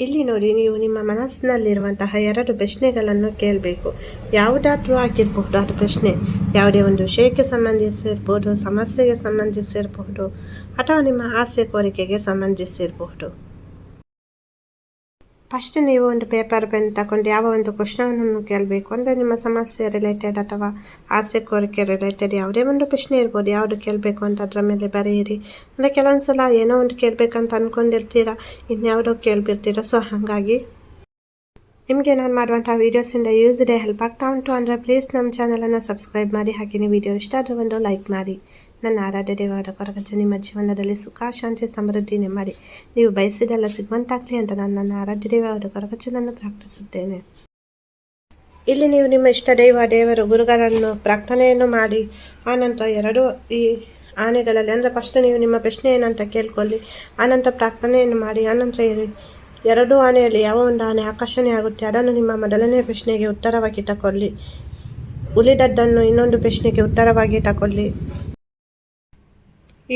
ಇಲ್ಲಿ ನೋಡಿ ನೀವು ನಿಮ್ಮ ಮನಸ್ಸಿನಲ್ಲಿರುವಂತಹ ಎರಡು ಪ್ರಶ್ನೆಗಳನ್ನು ಕೇಳಬೇಕು. ಯಾವುದಾದ್ರೂ ಆಗಿರಬಹುದು ಅದು ಪ್ರಶ್ನೆ. ಯಾವುದೇ ಒಂದು ವಿಷಯಕ್ಕೆ ಸಂಬಂಧಿಸಿರ್ಬೋದು, ಸಮಸ್ಯೆಗೆ ಸಂಬಂಧಿಸಿರಬಹುದು ಅಥವಾ ನಿಮ್ಮ ಆಸೆ, ಕೋರಿಕೆಗೆ ಸಂಬಂಧಿಸಿರಬಹುದು ಫಸ್ಟ್ ನೀವು ಒಂದು ಪೇಪರ್ ಪೆನ್ ತಗೊಂಡು ಯಾವ ಒಂದು ಪ್ರಶ್ನವನ್ನು ಕೇಳಬೇಕು ಅಂದರೆ ನಿಮ್ಮ ಸಮಸ್ಯೆ ರಿಲೇಟೆಡ್ ಅಥವಾ ಆಸೆ ಕೋರಿಕೆ ರಿಲೇಟೆಡ್ ಯಾವುದೇ ಒಂದು ಪ್ರಶ್ನೆ ಇರ್ಬೋದು, ಯಾವುದು ಕೇಳಬೇಕು ಅಂತ ಅದರ ಮೇಲೆ ಬರೆಯಿರಿ. ಅಂದರೆ ಕೆಲವೊಂದು ಸಲ ಏನೋ ಒಂದು ಕೇಳಬೇಕಂತ ಅಂದ್ಕೊಂಡಿರ್ತೀರ ಇನ್ಯಾವುದೋ ಕೇಳ್ಬಿರ್ತೀರ ಸೊ ಹಾಗಾಗಿ ನಿಮಗೆ ನಾನು ಮಾಡುವಂಥ ವೀಡಿಯೋಸಿಂದ ಯೂಸ್ ಇದೆ ಹೆಲ್ಪ್ ಆಗ್ತಾ ಉಂಟು. ಅಂದರೆ ಪ್ಲೀಸ್ ನಮ್ಮ ಚಾನಲನ್ನು ಸಬ್ಸ್ಕ್ರೈಬ್ ಮಾಡಿ ಹಾಗೆಯೇ ವಿಡಿಯೋ ಇಷ್ಟ ಆದರೆ ಒಂದು ಲೈಕ್ ಮಾಡಿ. ನನ್ನ ಆರಾಧ್ಯ ದೇವರ ಕೊರಗಜ್ಜ, ನಿಮ್ಮ ಜೀವನದಲ್ಲಿ ಸುಖ, ಶಾಂತಿ, ಸಮೃದ್ಧಿ ನೆಮ್ಮದಿ. ನೀವು ಬಯಸಿದೆಲ್ಲ ಸಿಗುವಂತಾಗಲಿ ಅಂತ ನಾನು ನನ್ನ ಆರಾಧ್ಯ ದೇವರ ಕೊರಗಜ್ಜನನ್ನು ಪ್ರಾರ್ಥಿಸುತ್ತೇನೆ. ಇಲ್ಲಿ ನೀವು ನಿಮ್ಮ ಇಷ್ಟ ದೈವ, ದೇವರು, ಗುರುಗಳನ್ನು ಪ್ರಾರ್ಥನೆಯನ್ನು ಮಾಡಿ ಆನಂತರ ಎರಡು ಈ ಆನೆಗಳಲ್ಲಿ, ಅಂದರೆ ಫಸ್ಟ್ ನೀವು ನಿಮ್ಮ ಪ್ರಶ್ನೆ ಏನಂತ ಕೇಳ್ಕೊಳ್ಳಿ ಆನಂತರ ಪ್ರಾರ್ಥನೆಯನ್ನು ಮಾಡಿ ಆನಂತರ ಇರಿ- ಎರಡು ಆನೆಯಲ್ಲಿ ಯಾವ ಒಂದು ಆನೆ ಆಕರ್ಷಣೆ ಆಗುತ್ತೆ, ಅದನ್ನು ನಿಮ್ಮ ಮೊದಲನೇ ಪ್ರಶ್ನೆಗೆ ಉತ್ತರವಾಗಿ ತಕೊಳ್ಳಿ ಉಳಿದದ್ದನ್ನು ಇನ್ನೊಂದು ಪ್ರಶ್ನೆಗೆ ಉತ್ತರವಾಗಿ ತಗೊಳ್ಳಿ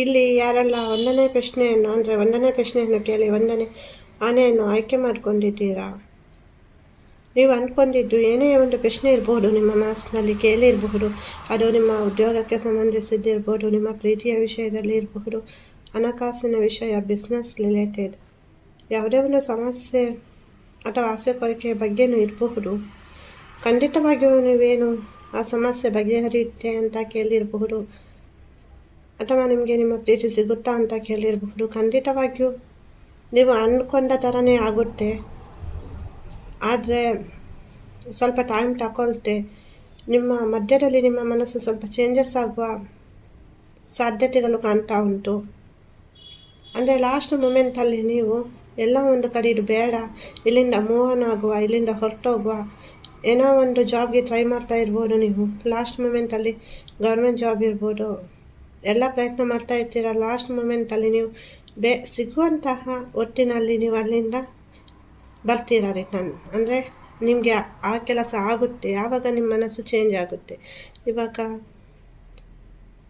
ಇಲ್ಲಿ ಯಾರೆಲ್ಲ ಒಂದನೇ ಪ್ರಶ್ನೆಯನ್ನು, ಅಂದರೆ ಒಂದನೇ ಪ್ರಶ್ನೆಯನ್ನು ಕೇಳಿ, ಒಂದನೇ ಆನೆಯನ್ನು ಆಯ್ಕೆ ಮಾಡಿಕೊಂಡಿದ್ದೀರಾ? ನೀವು ಅಂದ್ಕೊಂಡಿದ್ದು ಏನೇ ಒಂದು ಪ್ರಶ್ನೆ ಇರಬಹುದು ನಿಮ್ಮ ಮನಸ್ಸಿನಲ್ಲಿ ಕೇಳಿರಬಹುದು, ಅದು ನಿಮ್ಮ ಉದ್ಯೋಗಕ್ಕೆ ಸಂಬಂಧಿಸಿದ್ದಿರಬಹುದು ನಿಮ್ಮ ಪ್ರೀತಿಯ ವಿಷಯದಲ್ಲಿ ಇರಬಹುದು, ಹಣಕಾಸಿನ ವಿಷಯ ಬಿಸ್ನೆಸ್ ರಿಲೇಟೆಡ್ ಯಾವುದೇ ಒಂದು ಸಮಸ್ಯೆ ಅಥವಾ ಆಸೆ ಕೋರಿಕೆಯ ಬಗ್ಗೆನೂ ಇರಬಹುದು. ಖಂಡಿತವಾಗಿಯೂ ನೀವೇನು ಆ ಸಮಸ್ಯೆ ಬಗೆಹರಿಯುತ್ತೆ ಅಂತ ಕೇಳಿರಬಹುದು. ಅಥವಾ ನಿಮಗೆ ನಿಮ್ಮ ಪ್ರೀತಿ ಸಿಗುತ್ತಾ ಅಂತ ಕೇಳಿರಬಹುದು. ಖಂಡಿತವಾಗಿಯೂ ನೀವು ಅಂದ್ಕೊಂಡ ಥರನೇ ಆಗುತ್ತೆ. ಆದರೆ ಸ್ವಲ್ಪ ಟೈಮ್ ತಗೊಳ್ತೆ ನಿಮ್ಮ ಮಧ್ಯದಲ್ಲಿ ನಿಮ್ಮ ಮನಸ್ಸು ಸ್ವಲ್ಪ ಚೇಂಜಸ್ ಆಗುವ ಸಾಧ್ಯತೆಗಳು ಕಾಣ್ತಾ ಉಂಟು. ಅಂದರೆ ಲಾಸ್ಟ್ ಮೂಮೆಂಟಲ್ಲಿ ನೀವು ಎಲ್ಲ ಒಂದು ಕಡೆ ಇದು ಬೇಡ. ಇಲ್ಲಿಂದ ಮೂವ್ ಆನ್ ಆಗುವ, ಇಲ್ಲಿಂದ ಹೊರಟೋಗುವ. ಏನೋ ಒಂದು ಜಾಬ್ಗೆ ಟ್ರೈ ಮಾಡ್ತಾ ಇರ್ಬೋದು ನೀವು. ಲಾಸ್ಟ್ ಮೂಮೆಂಟಲ್ಲಿ ಗೌರ್ಮೆಂಟ್ ಜಾಬ್ ಇರ್ಬೋದು. ಎಲ್ಲ ಪ್ರಯತ್ನ ಮಾಡ್ತಾ ಇರ್ತೀರ? ಲಾಸ್ಟ್ ಮೂಮೆಂಟಲ್ಲಿ ನೀವು ಬೇ, ಸಿಗುವಂತಹ ಒಟ್ಟಿನಲ್ಲಿ ನೀವು ಅಲ್ಲಿಂದ ಬರ್ತೀರ ರಿಟರ್ನ್ ಅಂದರೆ ನಿಮಗೆ ಆ ಕೆಲಸ ಆಗುತ್ತೆ, ಆವಾಗ ನಿಮ್ಮ ಮನಸ್ಸು ಚೇಂಜ್ ಆಗುತ್ತೆ. ಇವಾಗ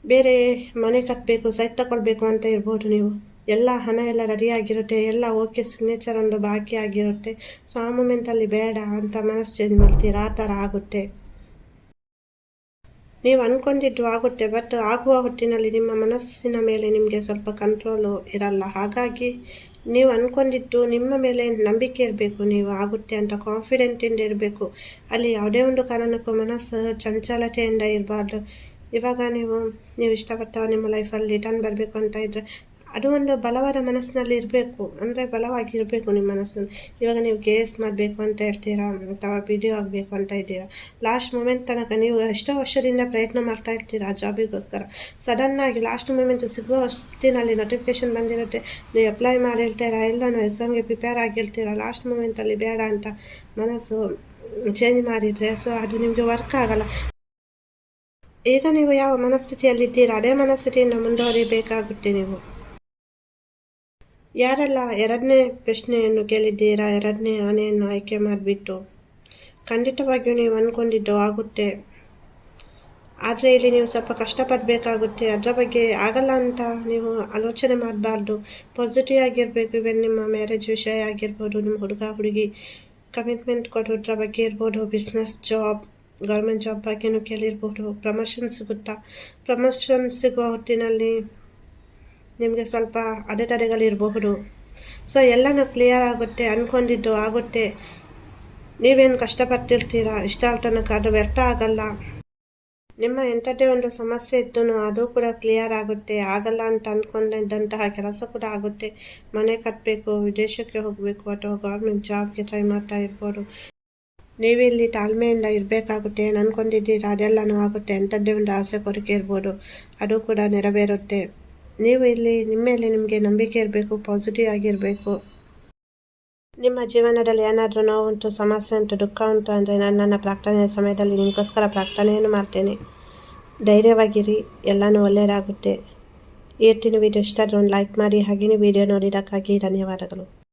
ಬೇರೆ ಮನೆ ಕಟ್ಟಬೇಕು ಸೈಟ್ ತಗೊಳ್ಬೇಕು ಅಂತ ಇರ್ಬೋದು ನೀವು. ಎಲ್ಲ ಹಣ ಎಲ್ಲ ರೆಡಿ ಆಗಿರುತ್ತೆ, ಎಲ್ಲ ಓಕೆ ಸಿಗ್ನೇಚರ್ ಒಂದು ಬಾಕಿ ಆಗಿರುತ್ತೆ. ಸೊ ಆ ಮೂಮೆಂಟಲ್ಲಿ ಬೇಡ ಅಂತ ಮನಸ್ಸು ಚೇಂಜ್ ಮಾಡ್ತೀರಾ? ಆ ಥರ ಆಗುತ್ತೆ. ನೀವು ಅಂದ್ಕೊಂಡಿದ್ದು ಆಗುತ್ತೆ ಬಟ್ ಆಗುವ ಹೊತ್ತಿನಲ್ಲಿ ನಿಮ್ಮ ಮನಸ್ಸಿನ ಮೇಲೆ ನಿಮಗೆ ಸ್ವಲ್ಪ ಕಂಟ್ರೋಲು ಇರಲ್ಲ. ಹಾಗಾಗಿ ನೀವು ಅಂದ್ಕೊಂಡಿದ್ದು ನಿಮ್ಮ ಮೇಲೆ ನಂಬಿಕೆ ಇರಬೇಕು. ನೀವು ಆಗುತ್ತೆ ಅಂತ ಕಾನ್ಫಿಡೆಂಟಿಂದ ಇರಬೇಕು. ಅಲ್ಲಿ ಯಾವುದೇ ಒಂದು ಕಾರಣಕ್ಕೂ ಮನಸ್ಸು ಚಂಚಲತೆಯಿಂದ ಇರಬಾರ್ದು. ಇವಾಗ ನೀವು ನೀವು ಇಷ್ಟಪಟ್ಟ ನಿಮ್ಮ ಲೈಫಲ್ಲಿ ರಿಟರ್ನ್ ಬರಬೇಕು ಅಂತ ಇದ್ದರೆ ಅದು ಒಂದು ಬಲವಾದ ಮನಸ್ಸಿನಲ್ಲಿ ಇರಬೇಕು. ಅಂದರೆ ಬಲವಾಗಿರಬೇಕು ನಿಮ್ಮ ಮನಸ್ಸು ಇವಾಗ ನೀವು ಕೆ ಮಾಡಬೇಕು ಅಂತ ಹೇಳ್ತೀರಾ? ಅಥವಾ ಪಿ ಡಿ ಆಗಬೇಕು ಅಂತ ಇದ್ದೀರಾ? ಲಾಸ್ಟ್ ಮೂಮೆಂಟ್ ತನಕ ನೀವು ಎಷ್ಟೋ ವರ್ಷದಿಂದ ಪ್ರಯತ್ನ ಮಾಡ್ತಾ ಇರ್ತೀರಾ ಆ ಜಾಬಿಗೋಸ್ಕರ ಸಡನ್ನಾಗಿ ಲಾಸ್ಟ್ ಮೂಮೆಂಟ್ ಸಿಗುವ ಹೊತ್ತಿನಲ್ಲಿ ನೋಟಿಫಿಕೇಶನ್ ಬಂದಿರುತ್ತೆ. ನೀವು ಅಪ್ಲೈ ಮಾಡಿರ್ತೀರಾ? ಎಲ್ಲನೂ ಎಕ್ಸಾಮ್ಗೆ ಪ್ರಿಪೇರ್ ಆಗಿರ್ತೀರಾ? ಲಾಸ್ಟ್ ಮೂಮೆಂಟಲ್ಲಿ ಬೇಡ ಅಂತ ಮನಸ್ಸು ಚೇಂಜ್ ಮಾಡಿದರೆ ಸೊ ಅದು ನಿಮಗೆ ವರ್ಕ್ ಆಗಲ್ಲ. ಈಗ ನೀವು ಯಾವ ಮನಸ್ಥಿತಿಯಲ್ಲಿದ್ದೀರಾ? ಅದೇ ಮನಸ್ಥಿತಿಯಿಂದ ಮುಂದುವರಿಬೇಕಾಗುತ್ತೆ ನೀವು. ಯಾರೆಲ್ಲ ಎರಡನೇ ಪ್ರಶ್ನೆಯನ್ನು ಕೇಳಿದ್ದೀರಾ? ಎರಡನೇ ಆನೆಯನ್ನು ಆಯ್ಕೆ ಮಾಡಿಬಿಟ್ಟು. ಖಂಡಿತವಾಗಿಯೂ ನೀವು ಅಂದ್ಕೊಂಡಿದ್ದು ಆಗುತ್ತೆ. ಆದರೆ ಇಲ್ಲಿ ನೀವು ಸ್ವಲ್ಪ ಕಷ್ಟಪಡಬೇಕಾಗುತ್ತೆ. ಅದರ ಬಗ್ಗೆ ಆಗಲ್ಲ ಅಂತ ನೀವು ಆಲೋಚನೆ ಮಾಡಬಾರ್ದು. ಪಾಸಿಟಿವ್ ಆಗಿರಬೇಕು ಇವನ್ ನಿಮ್ಮ ಮ್ಯಾರೇಜ್ ವಿಷಯ ಆಗಿರ್ಬೋದು, ನಿಮ್ಮ ಹುಡುಗ, ಹುಡುಗಿ. ಕಮಿಟ್ಮೆಂಟ್ ಕೊಡೋದ್ರ ಬಗ್ಗೆ ಇರ್ಬೋದು ಬಿಸ್ನೆಸ್ ಜಾಬ್ ಗೌರ್ಮೆಂಟ್ ಜಾಬ್ ಬಗ್ಗೆನೂ ಕೇಳಿರ್ಬೋದು. ಪ್ರಮೋಷನ್ ಸಿಗುತ್ತಾ? ಪ್ರಮೋಷನ್ ಸಿಗುವ ಹೊತ್ತಿನಲ್ಲಿ ನಿಮಗೆ ಸ್ವಲ್ಪ ಅಡೆತಡೆಗಳಿರಬಹುದು ಸೊ ಎಲ್ಲನೂ ಕ್ಲಿಯರ್ ಆಗುತ್ತೆ ಅಂದ್ಕೊಂಡಿದ್ದು ಆಗುತ್ತೆ. ನೀವೇನು ಕಷ್ಟಪಡ್ತಿರ್ತೀರಾ? ಇಷ್ಟ ತನಕ ಅದು ವ್ಯರ್ಥ ಆಗಲ್ಲ. ನಿಮ್ಮ ಎಂಥದ್ದೇ ಒಂದು ಸಮಸ್ಯೆ ಇದ್ದು ಅದು ಕೂಡ ಕ್ಲಿಯರ್ ಆಗುತ್ತೆ. ಆಗಲ್ಲ ಅಂತ ಅಂದ್ಕೊಂಡಿದ್ದಂತಹ ಕೆಲಸ ಕೂಡ ಆಗುತ್ತೆ. ಮನೆ ಕಟ್ಟಬೇಕು ವಿದೇಶಕ್ಕೆ ಹೋಗಬೇಕು, ಅಥವಾ ಗೌರ್ಮೆಂಟ್ ಜಾಬ್ಗೆ ಟ್ರೈ ಮಾಡ್ತಾ ಇರ್ಬೋದು. ನೀವಿಲ್ಲಿ ತಾಳ್ಮೆಯಿಂದ ಇರಬೇಕಾಗುತ್ತೆ, ಏನು ಅಂದ್ಕೊಂಡಿದ್ದೀರಾ ಅದೆಲ್ಲನೂ ಆಗುತ್ತೆ. ಎಂಥದ್ದೇ ಒಂದು ಆಸೆ, ಕೋರಿಕೆ ಇರ್ಬೋದು. ಅದು ಕೂಡ ನೆರವೇರುತ್ತೆ. ನೀವು ಇಲ್ಲಿ ನಿಮ್ಮ ಮೇಲೆ ನಿಮಗೆ ನಂಬಿಕೆ ಇರಬೇಕು ಪಾಸಿಟಿವ್ ಆಗಿರಬೇಕು. ನಿಮ್ಮ ಜೀವನದಲ್ಲಿ ಏನಾದರೂ ನೋವು ಉಂಟು, ಸಮಸ್ಯೆ ಉಂಟು, ದುಃಖ ಉಂಟು ಅಂದರೆ ನಾನು ನನ್ನ ಪ್ರಾರ್ಥನೆಯ ಸಮಯದಲ್ಲಿ ನಿಮಗೋಸ್ಕರ ಪ್ರಾರ್ಥನೆಯನ್ನು ಮಾಡ್ತೇನೆ. ಧೈರ್ಯವಾಗಿರಿ, ಎಲ್ಲನೂ ಒಳ್ಳೆಯದಾಗುತ್ತೆ. ಇವತ್ತಿನ ವೀಡಿಯೋ ಇಷ್ಟ ಆದರೆ ಒಂದು ಲೈಕ್ ಮಾಡಿ, ಹಾಗೆಯೇ ವೀಡಿಯೋ ನೋಡಿದ್ದಕ್ಕಾಗಿ ಧನ್ಯವಾದಗಳು.